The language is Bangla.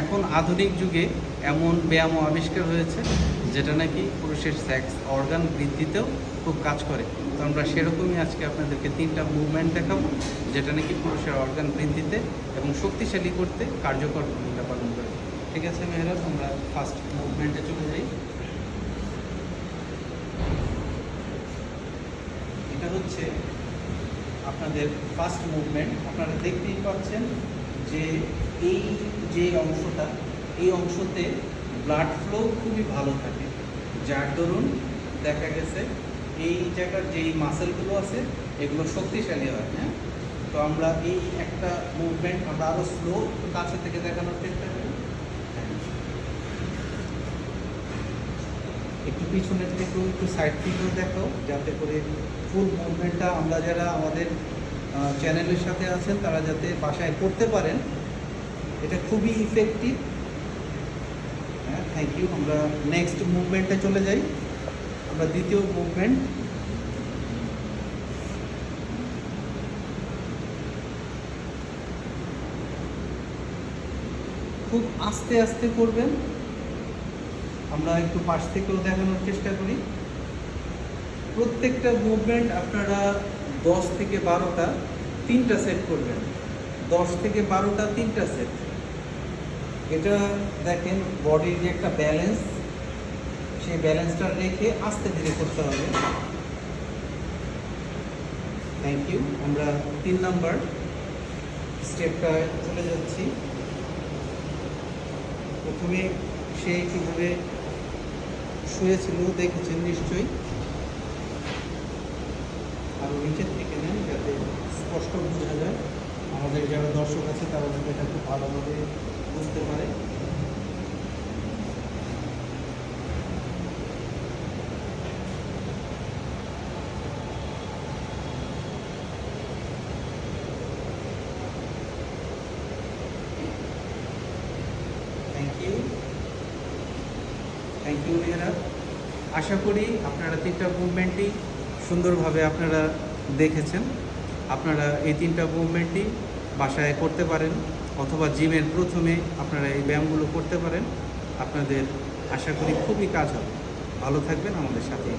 এখন আধুনিক যুগে এমন ব্যায়াম আবিষ্কার হয়েছে, যেটা নাকি পুরুষের সেক্স অর্গান বৃদ্ধিতেও খুব কাজ করে। তো আমরা সেরকমই আজকে আপনাদেরকে তিনটা মুভমেন্ট দেখাবো, যেটা নাকি পুরুষের অর্গান বৃদ্ধিতে এবং শক্তিশালী করতে কার্যকর ভূমিকা পালন করে। ঠিক আছে মেহরাজ আমরা ফার্স্ট মুভমেন্টে চলে যাই। এটা হচ্ছে আপনাদের ফার্স্ট মুভমেন্ট আপনারা দেখতেই পাচ্ছেন যে এই যে অংশটা, এই অংশতে ব্লাড ফ্লো খুবই ভালো থাকে যার দরুন দেখা গেছে, এই জায়গার যেই মাসেলগুলো আছে, এগুলো শক্তিশালী হয় হ্যাঁ তো আমরা এই একটা মুভমেন্ট আমরা আরও স্লো কাছে থেকে দেখানোর চেষ্টা করি। একটু পিছনের থেকেও একটু সাইড থেকেও দেখো যাতে করে ফুল মুভমেন্টটা আমরা যারা আমাদের চ্যানেলের সাথে আছেন, তারা যাতে বাসায় করতে পারেন, এটা খুবই ইফেক্টিভ হ্যাঁ থ্যাংক ইউ আমরা নেক্সট মুভমেন্টে চলে যাই। আমরা দ্বিতীয় মুভমেন্ট খুব আস্তে আস্তে করবেন। আমরা একটু পাশ থেকেও দেখানোর চেষ্টা করি। প্রত্যেকটা মুভমেন্ট আপনারা দশ থেকে বারোটা তিনটা সেট করবেন। দশ থেকে বারোটা তিনটা সেট এটা দেখেন বডির যে একটা ব্যালেন্স সেই ব্যালেন্সটা রেখে আস্তে ধীরে করতে হবে। থ্যাংক ইউ আমরা তিন নাম্বার স্টেপটা চলে যাচ্ছি। প্রথমে সে কীভাবে শুয়েছিল দেখেছেন নিশ্চয়ই। আরও নিচের থেকে নেন যাতে স্পষ্ট বোঝা যায়। আমাদের যারা দর্শক আছে, তারা যাতে এটা খুব ভালোভাবে বুঝতে পারে। থ্যাংক ইউ ইউ আশা করি আপনারা তিনটা মুভমেন্টই সুন্দরভাবে আপনারা দেখেছেন, আপনারা এই তিনটা মুভমেন্টই বাসায় করতে পারেন অথবা জিমের প্রথমে আপনারা এই ব্যায়ামগুলো করতে পারেন। আপনাদের আশা করি খুবই কাজ হবে। ভালো থাকবেন, আমাদের সাথে